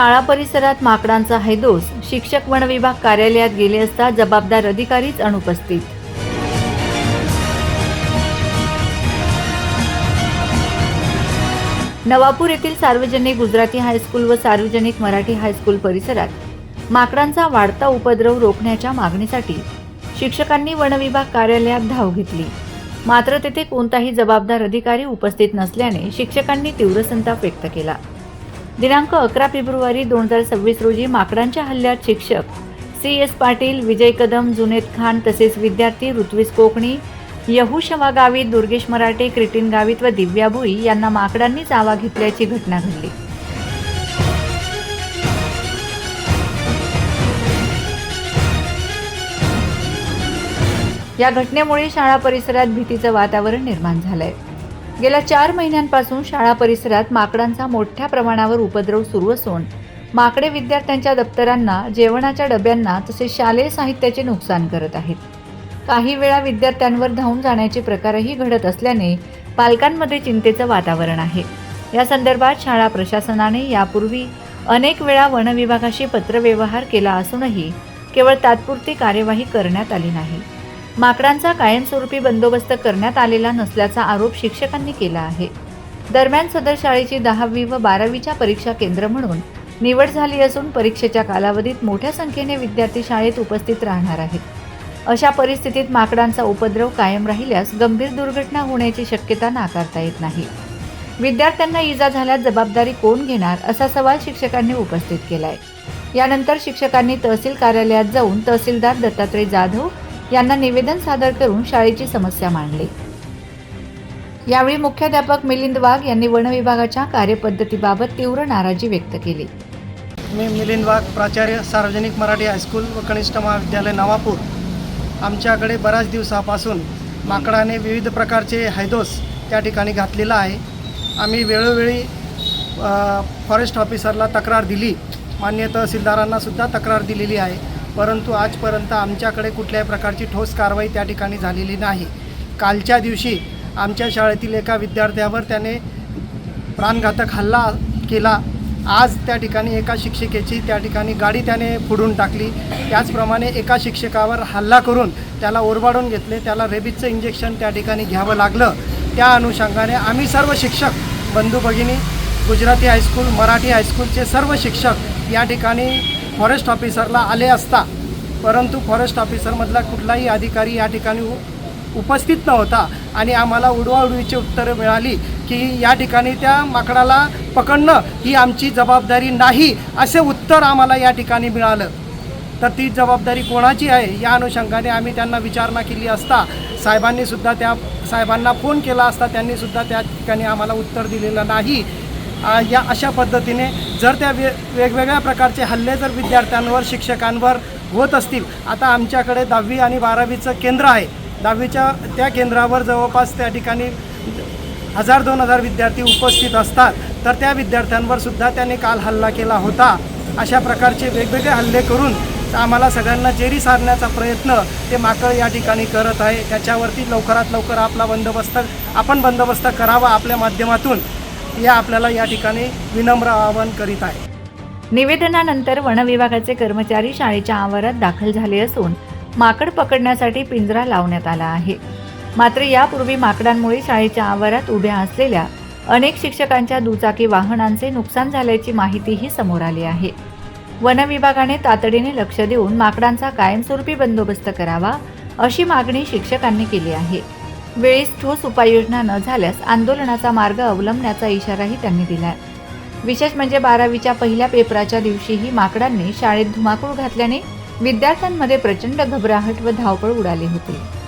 शाळा परिसरात माकडांचा हैदोस. शिक्षक वन विभाग कार्यालयात गेले असता जबाबदार अधिकारीच अनुपस्थित. नवापूर येथील सार्वजनिक गुजराती हायस्कूल व सार्वजनिक मराठी हायस्कूल परिसरात माकडांचा वाढता उपद्रव रोखण्याच्या मागणीसाठी शिक्षकांनी वनविभाग कार्यालयात धाव घेतली. मात्र तेथे कोणताही जबाबदार अधिकारी उपस्थित नसल्याने शिक्षकांनी तीव्र संताप व्यक्त केला. दिनांक अकरा फेब्रुवारी दोन हजार सव्वीस रोजी माकडांच्या हल्ल्यात शिक्षक. सी. एस. पाटील विजय कदम जुनेद खान तसेच विद्यार्थी ऋत्विज कोकणी यहुशवा गावित दुर्गेश मराठे क्रिटीन गावित व दिव्या भुई यांना माकडांनी चावा घेतल्याची घटना घडली. या घटनेमुळे शाळा परिसरात भीतीचं वातावरण निर्माण झालंय. गेल्या चार महिन्यांपासून शाळा परिसरात माकडांचा मोठ्या प्रमाणावर उपद्रव सुरू असून माकडे विद्यार्थ्यांच्या दप्तरांना जेवणाच्या डब्यांना तसेच शालेय साहित्याचे नुकसान करत आहेत. काही वेळा विद्यार्थ्यांवर धावून जाण्याचे प्रकारही घडत असल्याने पालकांमध्ये चिंतेचं वातावरण आहे. या संदर्भात शाळा प्रशासनाने यापूर्वी अनेक वेळा वनविभागाशी पत्रव्यवहार केला असूनही केवळ तात्पुरती कार्यवाही करण्यात आली नाही. माकडांचा कायमस्वरूपी बंदोबस्त करण्यात आलेला नसल्याचा आरोप शिक्षकांनी केला आहे. दरम्यान सदर शाळेची दहावी व बारावीच्या परीक्षा केंद्र म्हणून निवड झाली असून परीक्षेच्या कालावधीत मोठ्या संख्येने विद्यार्थी शाळेत उपस्थित राहणार आहेत. अशा परिस्थितीत माकडांचा उपद्रव कायम राहिल्यास गंभीर दुर्घटना होण्याची शक्यता नाकारता येत नाही. विद्यार्थ्यांना इजा झाल्यास जबाबदारी कोण घेणार असा सवाल शिक्षकांनी उपस्थित केलाय. यानंतर शिक्षकांनी तहसील कार्यालयात जाऊन तहसीलदार दत्तात्रय जाधव यांना निवेदन सादर करून शाळेची समस्या मांडली. यावेळी मुख्याध्यापक मिलिंद वाघ यांनी वन विभागाच्या कार्यपद्धतीबाबत तीव्र नाराजी व्यक्त केली. मी मिलिंद वाघ प्राचार्य सार्वजनिक मराठी हायस्कूल व कनिष्ठ महाविद्यालय नवापूर. आमच्याकडे बऱ्याच दिवसापासून माकडाने विविध प्रकारचे हैदोस त्या ठिकाणी घातलेला आहे. आम्ही वेळोवेळी फॉरेस्ट ऑफिसरला तक्रार दिली. मान्य तहसीलदारांनासुद्धा तक्रार दिलेली आहे. परंतु आजपर्यंत आमच्याकडे कुठल्याही प्रकारची ठोस कारवाई त्या ठिकाणी झालेली नाही. कालच्या दिवशी आमच्या शाळेतील एका विद्यार्थ्यावर त्याने प्राणघातक हल्ला केला. आज त्या ठिकाणी एका शिक्षिकेची त्या ठिकाणी गाडी त्याने फोडून टाकली. त्याचप्रमाणे एका शिक्षकावर हल्ला करून त्याला ओरबाडून घेतले. त्याला रेबीजचं इंजेक्शन त्या ठिकाणी घ्यावं लागलं. त्या अनुषंगाने आम्ही सर्व शिक्षक बंधू भगिनी गुजराती हायस्कूल मराठी हायस्कूलचे सर्व शिक्षक या ठिकाणी फॉरेस्ट ऑफिसरला आले असता परंतु फॉरेस्ट ऑफिसरमधला कुठलाही अधिकारी या ठिकाणी उपस्थित नव्हता आणि आम्हाला उडवाउडवीची उत्तरं मिळाली की या ठिकाणी त्या माकडाला पकडणं ही आमची जबाबदारी नाही असे उत्तर आम्हाला या ठिकाणी मिळालं. तर ती जबाबदारी कोणाची आहे या अनुषंगाने आम्ही त्यांना विचारणा केली असता साहेबांनीसुद्धा त्या साहेबांना फोन केला असता त्यांनीसुद्धा त्या ठिकाणी आम्हाला उत्तर दिलेलं नाही. या अशा पद्धतीने जर त्या वे वेगवेगळ्या प्रकारचे हल्ले जर विद्यार्थ्यांवर शिक्षकांवर होत असतील आता आमच्याकडे दहावी आणि बारावीचं केंद्र आहे. दहावीच्या त्या केंद्रावर जवळपास त्या ठिकाणी हजार दोन हजार विद्यार्थी उपस्थित असतात. तर त्या विद्यार्थ्यांवर सुद्धा त्याने काल हल्ला केला होता. अशा प्रकारचे वेगवेगळे हल्ले करून आम्हाला सगळ्यांना जेरी सारण्याचा प्रयत्न ते माकळ या ठिकाणी करत आहे. त्याच्यावरती लवकरात लवकर आपला बंदोबस्त आपण बंदोबस्त करावा आपल्या माध्यमातून. या आपल्याला या ठिकाणी विनम्र आवाहन करीत आहे. निवेदनानंतर वनविभागाचे कर्मचारी शाळेच्या आवारात दाखल झाले असून माकड पकडण्यासाठी पिंजरा लावण्यात आला आहे. मात्र यापूर्वी माकडांमुळे शाळेच्या आवारात उभ्या असलेल्या अनेक शिक्षकांच्या दुचाकी वाहनांचे नुकसान झाल्याची माहितीही समोर आली आहे. वनविभागाने तातडीने लक्ष देऊन माकडांचा कायमस्वरूपी बंदोबस्त करावा अशी मागणी शिक्षकांनी केली आहे. वेळीच ठोस उपाययोजना न झाल्यास आंदोलनाचा मार्ग अवलंबण्याचा इशाराही त्यांनी दिला विशेष म्हणजे बारावीच्या पहिल्या पेपराच्या दिवशीही माकडांनी शाळेत धुमाकूळ घातल्याने विद्यार्थ्यांमध्ये प्रचंड घबराहट व धावपळ उडाली होती.